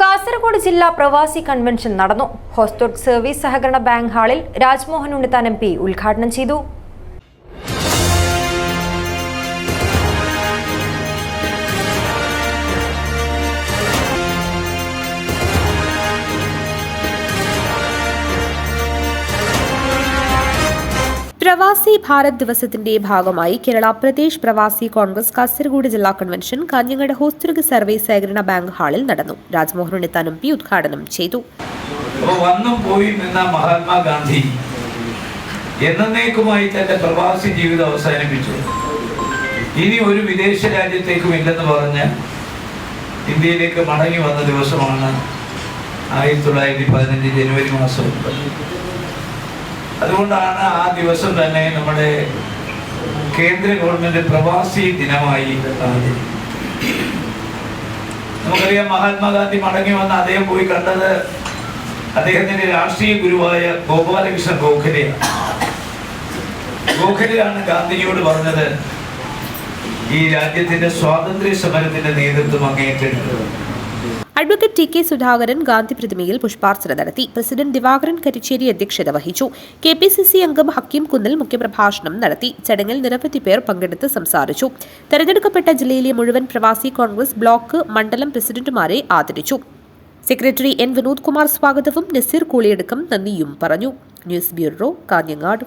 കാസർഗോഡ് ജില്ലാ പ്രവാസി കൺവെൻഷൻ നടന്നു. ഹോസ്റ്റോർ സർവീസ് സഹകരണ ബാങ്ക് ഹാളിൽ രാജ്മോഹൻ ഉണ്ണിത്താൻ എം ഉദ്ഘാടനം ചെയ്തു. പ്രവാസി ഭാരത് ദിവസത്തിന്റെ ഭാഗമായി കേരള പ്രദേശ് പ്രവാസി കോൺഗ്രസ് കാസർഗോഡ് ജില്ലാ കൺവെൻഷൻ കാഞ്ഞങ്ങാട് ഹോസ്തുർഗ് സർവീസ് സഹകരണ ബാങ്ക് ഹാളിൽ നടന്നു. രാജ്മോഹൻ ഉണ്ണിത്താൻ പി ഉദ്ഘാടനം ചെയ്തു. വന്നും പോയി നിന്ന മഹാത്മാഗാന്ധി എന്നേക്കുമായി തന്റെ പ്രവാസി ജീവിതം അവസാനിപ്പിച്ചു. ഇനി ഒരു വിദേശ രാജ്യത്തേക്കും ഇല്ലെന്ന് പറഞ്ഞ് ഇന്ത്യയിലേക്ക് മടങ്ങി വന്ന ദിവസമാണ് ആയിരത്തി തൊള്ളായിരത്തി പതിനഞ്ച് ജനുവരി മാസം അതുകൊണ്ടാണ് ആ ദിവസം തന്നെ നമ്മുടെ കേന്ദ്ര ഗവൺമെന്റ് പ്രവാസി ദിനമായി നമുക്കറിയാം മഹാത്മാഗാന്ധി മടങ്ങി വന്ന് അദ്ദേഹം പോയി കണ്ടത് അദ്ദേഹത്തിന്റെ രാഷ്ട്രീയ ഗുരുവായ ഗോപാലകൃഷ്ണ ഗോഖലെയാണ്. ഗോഖലെയാണ് ഗാന്ധിജിയോട് പറഞ്ഞത് ഈ രാജ്യത്തിന്റെ സ്വാതന്ത്ര്യ സമരത്തിന്റെ നേതൃത്വം അങ്ങേറ്റെടുത്തത് advocate T K Sudhakaran Gandhi പ്രതിമയിൽ പുഷ്പാർച്ചന നടത്തി. പ്രസിഡന്റ് ദിവാകരൻ കരിച്ചേരി അധ്യക്ഷത വഹിച്ചു. കെ പി സി സി അംഗം ഹക്കീം കുന്നിൽ മുഖ്യപ്രഭാഷണം നടത്തി. ചടങ്ങിൽ നിരവധി പേർ പങ്കെടുത്ത് സംസാരിച്ചു. തെരഞ്ഞെടുക്കപ്പെട്ട ജില്ലയിലെ മുഴുവൻ പ്രവാസി കോൺഗ്രസ് ബ്ലോക്ക് മണ്ഡലം പ്രസിഡന്റുമാരെ ആദരിച്ചു. സെക്രട്ടറി എൻ വിനോദ് കുമാർ സ്വാഗതവും നസീർ കൂളിയടക്കം നന്ദിയും പറഞ്ഞു. News bureau Kanhangad.